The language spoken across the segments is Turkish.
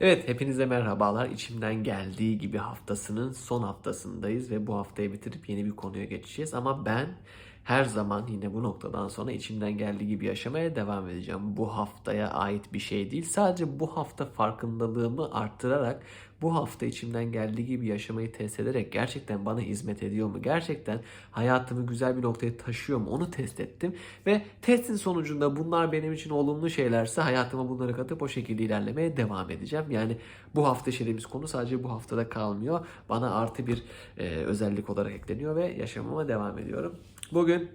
Evet, hepinize merhabalar. İçimden geldiği gibi haftasının son haftasındayız ve bu haftayı bitirip yeni bir konuya geçeceğiz. Ama ben her zaman yine bu noktadan sonra içimden geldiği gibi yaşamaya devam edeceğim. Bu haftaya ait bir şey değil. Sadece bu hafta farkındalığımı arttırarak bu hafta içimden geldiği gibi yaşamayı test ederek gerçekten bana hizmet ediyor mu? Gerçekten hayatımı güzel bir noktaya taşıyor mu? Onu test ettim ve testin sonucunda bunlar benim için olumlu şeylerse hayatıma bunları katıp o şekilde ilerlemeye devam edeceğim. Yani bu hafta işlediğimiz konu sadece bu haftada kalmıyor. Bana artı bir e, özellik olarak ekleniyor ve yaşamama devam ediyorum. Bugün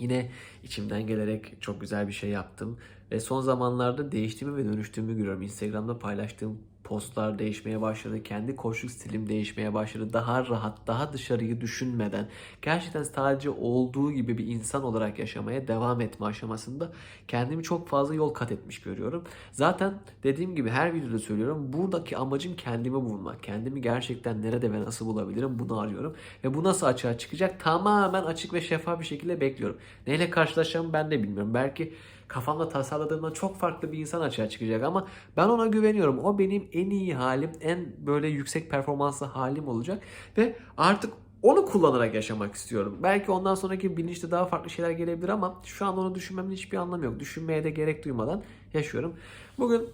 Yine içimden gelerek çok güzel bir şey yaptım. Ve son zamanlarda değiştiğimi ve dönüştüğümü görüyorum. Instagram'da paylaştığım postlar değişmeye başladı. Kendi koşu stilim değişmeye başladı. Daha rahat, daha dışarıyı düşünmeden gerçekten sadece olduğu gibi bir insan olarak yaşamaya devam etme aşamasında kendimi çok fazla yol kat etmiş görüyorum. Zaten dediğim gibi her videoda söylüyorum. Buradaki amacım kendimi bulmak. Kendimi gerçekten nerede ve nasıl bulabilirim bunu arıyorum. Ve bu nasıl açığa çıkacak? Tamamen açık ve şeffaf bir şekilde bekliyorum. Neyle karşılaşacağımı ben de bilmiyorum. Belki kafamda tasarladığımdan çok farklı bir insan açığa çıkacak ama ben ona güveniyorum. O benim en iyi halim, en böyle yüksek performanslı halim olacak ve artık onu kullanarak yaşamak istiyorum. Belki ondan sonraki bilinçte daha farklı şeyler gelebilir ama şu an onu düşünmemin hiçbir anlamı yok. Düşünmeye de gerek duymadan yaşıyorum. Bugün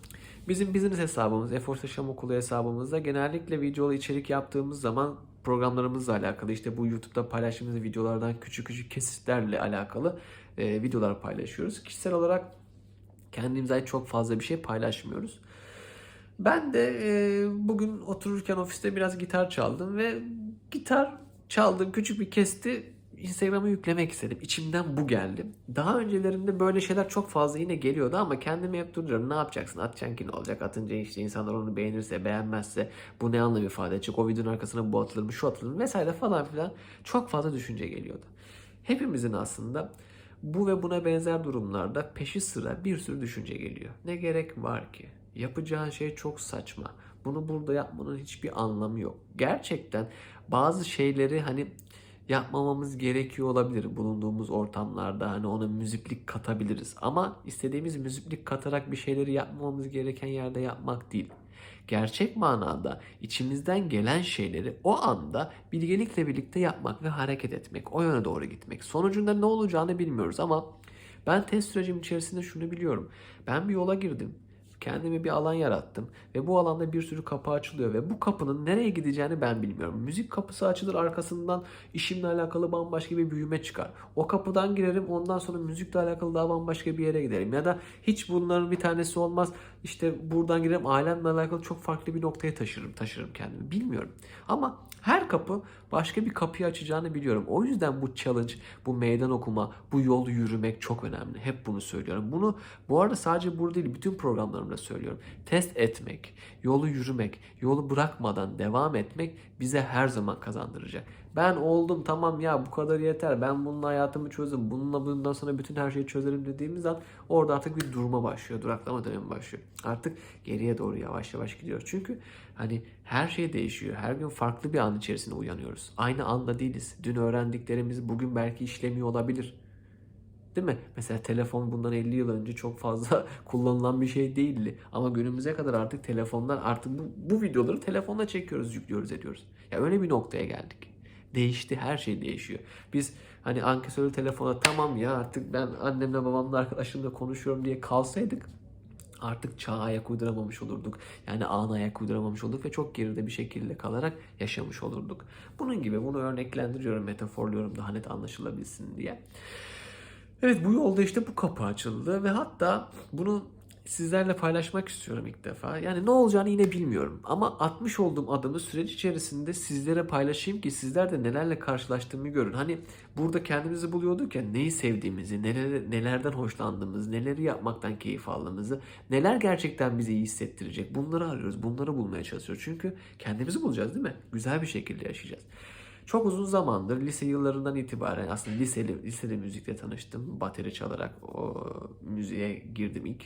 bizim business hesabımız, Efor Yaşam Okulu hesabımızda genellikle videolu içerik yaptığımız zaman programlarımızla alakalı işte bu YouTube'da paylaştığımız videolardan küçük küçük kesitlerle alakalı e, videolar paylaşıyoruz. Kişisel olarak kendimize ait çok fazla bir şey paylaşmıyoruz. Ben de e, bugün otururken ofiste biraz gitar çaldım ve gitar çaldığım küçük bir kesti Instagram'a yüklemek istedim. İçimden bu geldi. Daha öncelerinde böyle şeyler çok fazla yine geliyordu ama kendime hep duruyorum. Ne yapacaksın? Atacaksın ki ne olacak? Atınca işte insanlar onu beğenirse, beğenmezse bu ne anlam ifade edecek? O videonun arkasına bu atılır mı, şu atılır mı vesaire falan filan. Çok fazla düşünce geliyordu. Hepimizin aslında bu ve buna benzer durumlarda peşi sıra bir sürü düşünce geliyor. Ne gerek var ki? Yapacağın şey çok saçma. Bunu burada yapmanın hiçbir anlamı yok. Gerçekten bazı şeyleri hani yapmamamız gerekiyor olabilir bulunduğumuz ortamlarda hani ona müziklik katabiliriz ama istediğimiz müziklik katarak bir şeyleri yapmamamız gereken yerde yapmak değil. Gerçek manada içimizden gelen şeyleri o anda bilgelikle birlikte yapmak ve hareket etmek, o yöne doğru gitmek. Sonucunda ne olacağını bilmiyoruz ama ben test sürecim içerisinde şunu biliyorum. Ben bir yola girdim. Kendime bir alan yarattım ve bu alanda bir sürü kapı açılıyor ve bu kapının nereye gideceğini ben bilmiyorum. Müzik kapısı açılır arkasından işimle alakalı bambaşka bir büyüme çıkar. O kapıdan girerim ondan sonra müzikle alakalı daha bambaşka bir yere giderim. Ya da hiç bunların bir tanesi olmaz. İşte buradan girerim ailemle alakalı çok farklı bir noktaya taşırım, taşırım kendimi. Bilmiyorum. Ama her kapı başka bir kapıyı açacağını biliyorum. O yüzden bu challenge, bu meydan okuma, bu yol yürümek çok önemli. Hep bunu söylüyorum. Bunu bu arada sadece burada değil bütün programlarımda söylüyorum. Test etmek, yolu yürümek, yolu bırakmadan devam etmek bize her zaman kazandıracak. Ben oldum tamam ya bu kadar yeter. Ben bununla hayatımı çözdüm. Bununla bundan sonra bütün her şeyi çözerim dediğimiz an orada artık bir durma başlıyor. Duraklama dönemi başlıyor. Artık geriye doğru yavaş yavaş gidiyoruz. Çünkü hani her şey değişiyor. Her gün farklı bir an içerisinde uyanıyoruz. Aynı anda değiliz. Dün öğrendiklerimiz bugün belki işlemiyor olabilir. Değil mi? Mesela telefon bundan 50 yıl önce çok fazla kullanılan bir şey değildi. Ama günümüze kadar artık telefonlar artık bu, bu videoları telefonla çekiyoruz, yüklüyoruz, ediyoruz. Ya öyle bir noktaya geldik. Değişti, her şey değişiyor. Biz hani ankesörlü telefona tamam ya artık ben annemle babamla arkadaşımla konuşuyorum diye kalsaydık artık çağa ayak uyduramamış olurduk. Yani ana ayak uyduramamış olduk ve çok geride bir şekilde kalarak yaşamış olurduk. Bunun gibi bunu örneklendiriyorum, metaforluyorum daha net anlaşılabilsin diye. Evet bu yolda işte bu kapı açıldı ve hatta bunu sizlerle paylaşmak istiyorum ilk defa. Yani ne olacağını yine bilmiyorum ama atmış olduğum adımı süreç içerisinde sizlere paylaşayım ki sizler de nelerle karşılaştığımı görün. Hani burada kendimizi buluyorduk ya neyi sevdiğimizi, neler, nelerden hoşlandığımızı, neleri yapmaktan keyif aldığımızı, neler gerçekten bizi iyi hissettirecek bunları arıyoruz, bunları bulmaya çalışıyoruz. Çünkü kendimizi bulacağız değil mi? Güzel bir şekilde yaşayacağız. Çok uzun zamandır lise yıllarından itibaren aslında liseli, lisede müzikle tanıştım. Bateri çalarak o müziğe girdim ilk.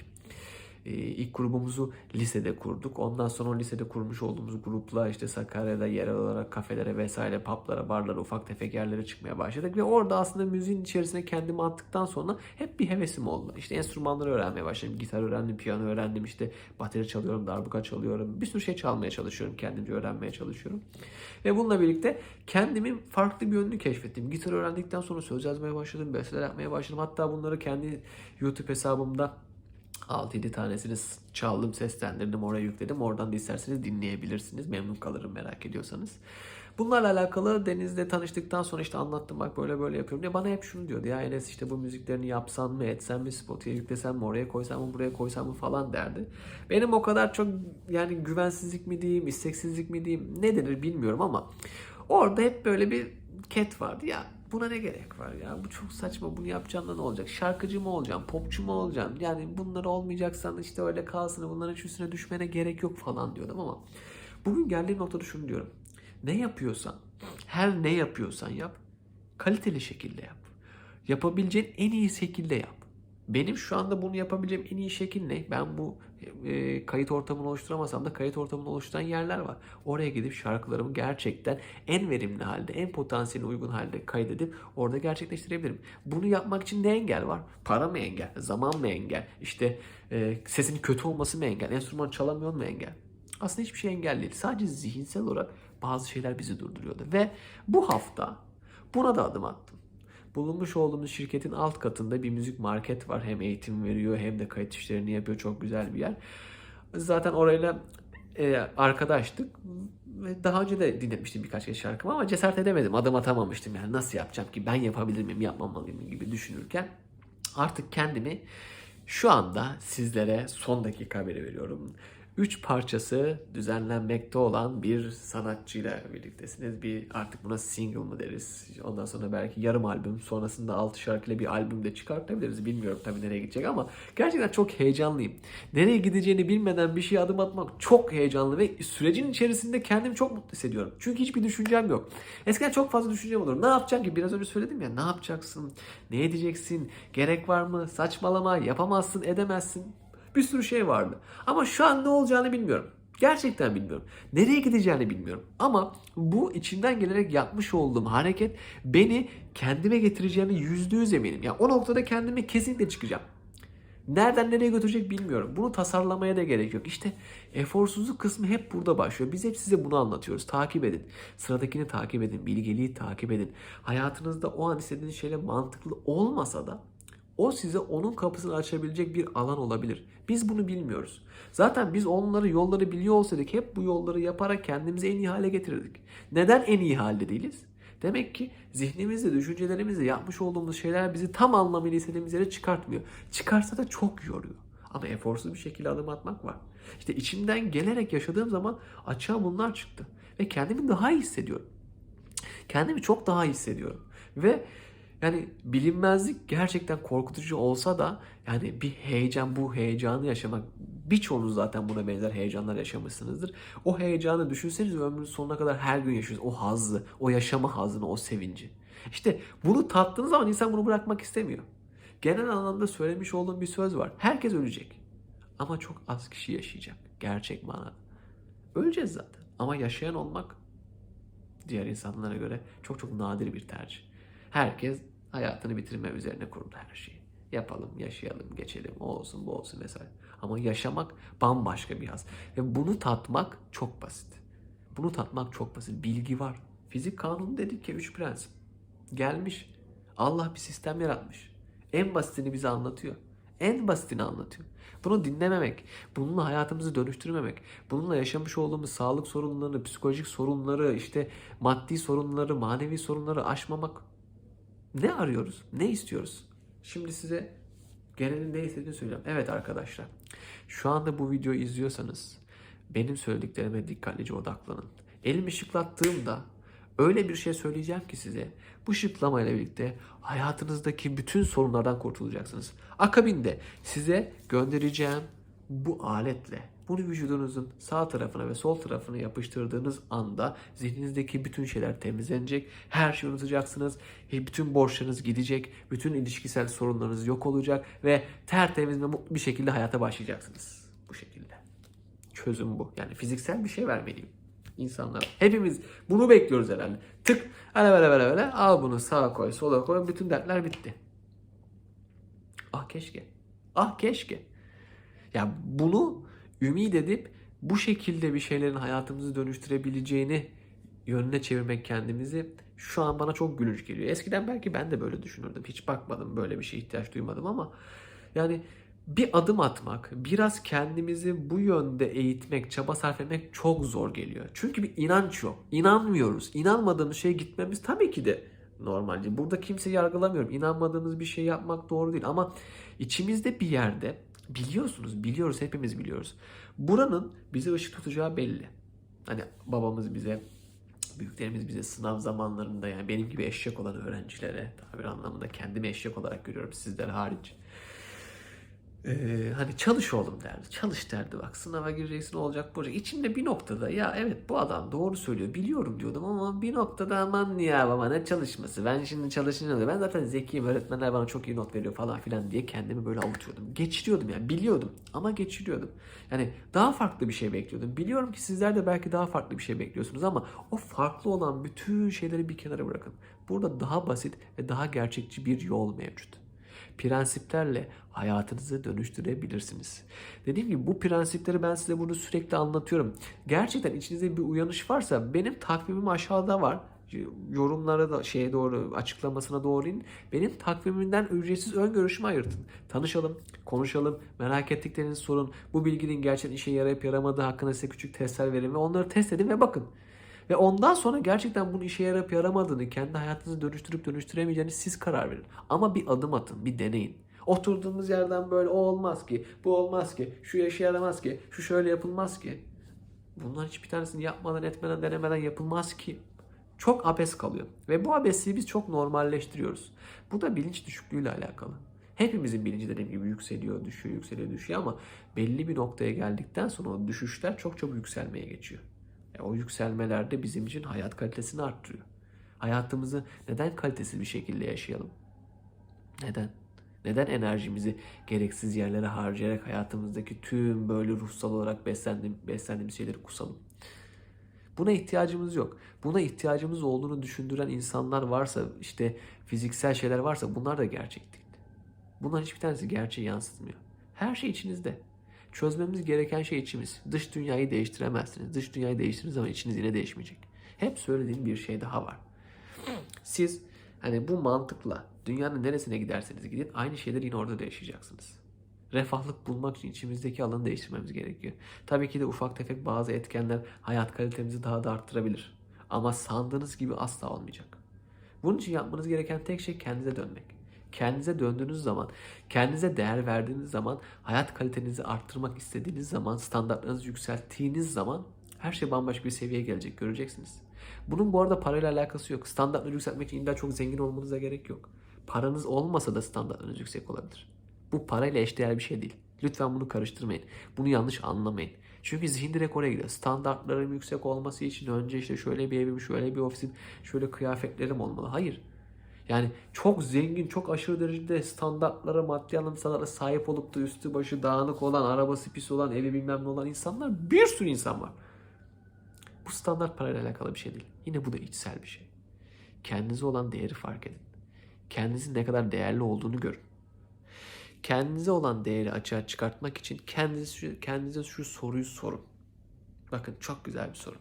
E, ilk grubumuzu lisede kurduk. Ondan sonra o lisede kurmuş olduğumuz grupla işte Sakarya'da yerel olarak kafelere vesaire, publara, barlara, ufak tefek yerlere çıkmaya başladık. Ve orada aslında müziğin içerisine kendimi attıktan sonra hep bir hevesim oldu. İşte enstrümanları öğrenmeye başladım. Gitar öğrendim, piyano öğrendim, işte bateri çalıyorum, darbuka çalıyorum. Bir sürü şey çalmaya çalışıyorum, kendimce öğrenmeye çalışıyorum. Ve bununla birlikte kendimin farklı bir yönünü keşfettim. Gitar öğrendikten sonra söz yazmaya başladım, besteler yapmaya başladım. Hatta bunları kendi YouTube hesabımda 6-7 tanesini çaldım, seslendirdim, oraya yükledim. Oradan da isterseniz dinleyebilirsiniz. Memnun kalırım merak ediyorsanız. Bunlarla alakalı Deniz'le tanıştıktan sonra işte anlattım bak böyle böyle yapıyorum diye. Bana hep şunu diyordu ya Enes işte bu müziklerini yapsan mı etsen mi Spotify'a yüklesen mi oraya koysan mı buraya koysan mı falan derdi. Benim o kadar çok yani güvensizlik mi diyeyim isteksizlik mi diyeyim ne denir bilmiyorum ama orada hep böyle bir ket vardı ya buna ne gerek var ya? Bu çok saçma. Bunu yapacağım ne olacak? Şarkıcı mı olacağım? Popçu mu olacağım? Yani bunları olmayacaksan işte öyle kalsın bunların üstüne düşmene gerek yok falan diyordum ama bugün geldiğim noktada şunu diyorum. Ne yapıyorsan, her ne yapıyorsan yap, kaliteli şekilde yap. Yapabileceğin en iyi şekilde yap. Benim şu anda bunu yapabileceğim en iyi şekil ne? Ben bu e, kayıt ortamını oluşturamasam da kayıt ortamını oluşturan yerler var. Oraya gidip şarkılarımı gerçekten en verimli halde, en potansiyeline uygun halde kaydedip orada gerçekleştirebilirim. Bunu yapmak için ne engel var? Para mı engel? Zaman mı engel? İşte e, sesin kötü olması mı engel? Enstrüman çalamıyor mu engel? Aslında hiçbir şey engel değil. Sadece zihinsel olarak bazı şeyler bizi durduruyordu. Ve bu hafta buna da adım attım. Bulunmuş olduğumuz şirketin alt katında bir müzik market var. Hem eğitim veriyor hem de kayıt işlerini yapıyor. Çok güzel bir yer. Zaten orayla e, arkadaştık ve daha önce de dinletmiştim birkaç kez şarkımı ama cesaret edemedim. Adım atamamıştım yani nasıl yapacağım ki ben yapabilir miyim yapmamalıyım gibi düşünürken artık kendimi şu anda sizlere son dakika haberi veriyorum. Üç parçası düzenlenmekte olan bir sanatçıyla birliktesiniz. Bir artık buna single mı deriz? Ondan sonra belki yarım albüm, sonrasında altı şarkıyla bir albüm de çıkartabiliriz. Bilmiyorum tabii nereye gidecek ama gerçekten çok heyecanlıyım. Nereye gideceğini bilmeden bir şeye adım atmak çok heyecanlı ve sürecin içerisinde kendimi çok mutlu hissediyorum. Çünkü hiçbir düşüncem yok. Eskiden çok fazla düşüncem olur. Ne yapacaksın ki? Biraz önce söyledim ya. Ne yapacaksın? Ne edeceksin? Gerek var mı? Saçmalama. Yapamazsın, edemezsin. Bir sürü şey vardı. Ama şu an ne olacağını bilmiyorum. Gerçekten bilmiyorum. Nereye gideceğini bilmiyorum. Ama bu içimden gelerek yapmış olduğum hareket beni kendime getireceğini yüzde yüz eminim. Yani o noktada kendime kesinlikle çıkacağım. Nereden nereye götürecek bilmiyorum. Bunu tasarlamaya da gerek yok. İşte eforsuzluk kısmı hep burada başlıyor. Biz hep size bunu anlatıyoruz. Takip edin. Sıradakini takip edin. Bilgeliği takip edin. Hayatınızda o an istediğiniz şeyle mantıklı olmasa da o size onun kapısını açabilecek bir alan olabilir. Biz bunu bilmiyoruz. Zaten biz onları yolları biliyor olsaydık hep bu yolları yaparak kendimizi en iyi hale getirirdik. Neden en iyi halde değiliz? Demek ki zihnimizde, düşüncelerimizde yapmış olduğumuz şeyler bizi tam anlamıyla istediğimiz yere çıkartmıyor. Çıkarsa da çok yoruyor. Ama eforsuz bir şekilde adım atmak var. İşte içimden gelerek yaşadığım zaman açığa bunlar çıktı. Ve kendimi daha iyi hissediyorum. Kendimi çok daha iyi hissediyorum. Ve yani bilinmezlik gerçekten korkutucu olsa da yani bir heyecan bu heyecanı yaşamak birçoğunuz zaten buna benzer heyecanlar yaşamışsınızdır. O heyecanı düşünseniz ömrünüz sonuna kadar her gün yaşıyorsunuz. O hazzı, o yaşama hazzını, o sevinci. İşte bunu tattığınız zaman insan bunu bırakmak istemiyor. Genel anlamda söylemiş olduğum bir söz var. Herkes ölecek. Ama çok az kişi yaşayacak. Gerçek manada. Öleceğiz zaten. Ama yaşayan olmak diğer insanlara göre çok çok nadir bir tercih. Herkes hayatını bitirme üzerine kurulu her şeyi. Yapalım, yaşayalım, geçelim, o olsun, bu olsun vesaire. Ama yaşamak bambaşka bir haz. Ve bunu tatmak çok basit. Bunu tatmak çok basit. Bilgi var. Fizik kanunu dedik ya üç prensip. Gelmiş. Allah bir sistem yaratmış. En basitini bize anlatıyor. En basitini anlatıyor. Bunu dinlememek, bununla hayatımızı dönüştürmemek, bununla yaşamış olduğumuz sağlık sorunlarını, psikolojik sorunları, işte maddi sorunları, manevi sorunları aşmamak ne arıyoruz? Ne istiyoruz? Şimdi size genelin ne istediğini söyleyeceğim. Evet arkadaşlar. Şu anda bu videoyu izliyorsanız benim söylediklerime dikkatlice odaklanın. Elimi şıklattığımda öyle bir şey söyleyeceğim ki size bu şıklamayla birlikte hayatınızdaki bütün sorunlardan kurtulacaksınız. Akabinde size göndereceğim bu aletle bunu vücudunuzun sağ tarafına ve sol tarafına yapıştırdığınız anda zihninizdeki bütün şeyler temizlenecek. Her şeyi unutacaksınız. Bütün borçlarınız gidecek. Bütün ilişkisel sorunlarınız yok olacak ve tertemiz ve mutlu bir şekilde hayata başlayacaksınız. çözüm bu. Yani fiziksel bir şey vermeliyim insanlara. Hepimiz bunu bekliyoruz herhalde. Tık hele böyle böyle böyle al bunu sağa koy sola koy bütün dertler bitti. Ah keşke. Ah keşke. Ya bunu ümit edip bu şekilde bir şeylerin hayatımızı dönüştürebileceğini yönüne çevirmek kendimizi şu an bana çok gülünç geliyor. Eskiden belki ben de böyle düşünürdüm. Hiç bakmadım böyle bir şeye ihtiyaç duymadım ama yani bir adım atmak, biraz kendimizi bu yönde eğitmek, çaba sarf etmek çok zor geliyor. Çünkü bir inanç yok. İnanmıyoruz. İnanmadığımız şeye gitmemiz tabii ki de normalce. Burada kimseyi yargılamıyorum. İnanmadığımız bir şey yapmak doğru değil ama içimizde bir yerde biliyorsunuz, biliyoruz, hepimiz biliyoruz. Buranın bize ışık tutacağı belli. Hani babamız bize büyüklerimiz bize sınav zamanlarında yani benim gibi eşek olan öğrencilere tabir anlamında kendimi eşek olarak görüyorum sizler hariç. Ee, hani çalış oğlum derdi. Çalış derdi bak sınava gireceksin olacak bu olacak. İçimde bir noktada ya evet bu adam doğru söylüyor biliyorum diyordum ama bir noktada aman ya baba ne çalışması ben şimdi çalışınca da ben zaten zekiyim öğretmenler bana çok iyi not veriyor falan filan diye kendimi böyle avutuyordum. Geçiriyordum yani biliyordum ama geçiriyordum. Yani daha farklı bir şey bekliyordum. Biliyorum ki sizler de belki daha farklı bir şey bekliyorsunuz ama o farklı olan bütün şeyleri bir kenara bırakın. Burada daha basit ve daha gerçekçi bir yol mevcut prensiplerle hayatınızı dönüştürebilirsiniz. Dediğim gibi bu prensipleri ben size burada sürekli anlatıyorum. Gerçekten içinizde bir uyanış varsa benim takvimim aşağıda var. Yorumlara da şeye doğru açıklamasına doğru in. Benim takvimimden ücretsiz ön görüşümü ayırtın. Tanışalım, konuşalım, merak ettiklerinizi sorun. Bu bilginin gerçekten işe yarayıp yaramadığı hakkında size küçük testler verin ve onları test edin ve bakın. Ve ondan sonra gerçekten bunun işe yarayıp yaramadığını, kendi hayatınızı dönüştürüp dönüştüremeyeceğini siz karar verin. Ama bir adım atın, bir deneyin. Oturduğumuz yerden böyle o olmaz ki, bu olmaz ki, şu işe yaramaz ki, şu şöyle yapılmaz ki. Bunların hiçbir tanesini yapmadan, etmeden, denemeden yapılmaz ki. Çok abes kalıyor. Ve bu abesliği biz çok normalleştiriyoruz. Bu da bilinç düşüklüğüyle alakalı. Hepimizin bilinci dediğim gibi yükseliyor, düşüyor, yükseliyor, düşüyor ama belli bir noktaya geldikten sonra o düşüşler çok çabuk yükselmeye geçiyor. E, o yükselmelerde bizim için hayat kalitesini arttırıyor. Hayatımızı neden kalitesiz bir şekilde yaşayalım? Neden? Neden enerjimizi gereksiz yerlere harcayarak hayatımızdaki tüm böyle ruhsal olarak beslendiğim, beslendiğimiz şeyleri kusalım? Buna ihtiyacımız yok. Buna ihtiyacımız olduğunu düşündüren insanlar varsa, işte fiziksel şeyler varsa bunlar da gerçek değil. Bunların hiçbir tanesi gerçeği yansıtmıyor. Her şey içinizde. Çözmemiz gereken şey içimiz. Dış dünyayı değiştiremezsiniz. Dış dünyayı değiştirdiğiniz zaman içiniz yine değişmeyecek. Hep söylediğim bir şey daha var. Siz hani bu mantıkla dünyanın neresine giderseniz gidin aynı şeyleri yine orada da yaşayacaksınız. Refahlık bulmak için içimizdeki alanı değiştirmemiz gerekiyor. Tabii ki de ufak tefek bazı etkenler hayat kalitemizi daha da arttırabilir. Ama sandığınız gibi asla olmayacak. Bunun için yapmanız gereken tek şey kendinize dönmek. Kendinize döndüğünüz zaman, kendinize değer verdiğiniz zaman, hayat kalitenizi arttırmak istediğiniz zaman, standartlarınızı yükselttiğiniz zaman her şey bambaşka bir seviyeye gelecek göreceksiniz. Bunun bu arada parayla alakası yok. Standartları yükseltmek için illa çok zengin olmanıza gerek yok. Paranız olmasa da standartlarınız yüksek olabilir. Bu parayla eşdeğer bir şey değil. Lütfen bunu karıştırmayın. Bunu yanlış anlamayın. Çünkü zihin direkt oraya gidiyor. Standartlarım yüksek olması için önce işte şöyle bir evim, şöyle bir ofisim, şöyle kıyafetlerim olmalı. Hayır. Yani çok zengin, çok aşırı derecede standartlara, maddi anlamda sahip olup da üstü başı dağınık olan, arabası pis olan, evi bilmem ne olan insanlar bir sürü insan var. Bu standart parayla alakalı bir şey değil. Yine bu da içsel bir şey. Kendinize olan değeri fark edin. Kendinizin ne kadar değerli olduğunu görün. Kendinize olan değeri açığa çıkartmak için kendinize, kendinize şu soruyu sorun. Bakın çok güzel bir soru.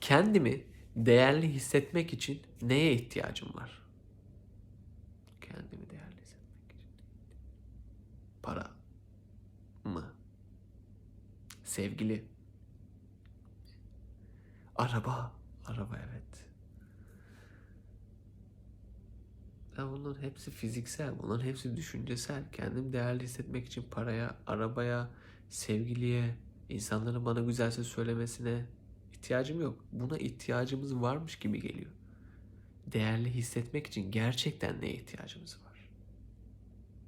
Kendimi değerli hissetmek için neye ihtiyacım var? Kendimi değerli hissetmek için. Para mı? Sevgili. Araba. Araba evet. Ya bunların hepsi fiziksel, bunların hepsi düşüncesel. Kendimi değerli hissetmek için paraya, arabaya, sevgiliye, insanların bana güzel söz söylemesine, ihtiyacım yok. Buna ihtiyacımız varmış gibi geliyor. Değerli hissetmek için gerçekten neye ihtiyacımız var?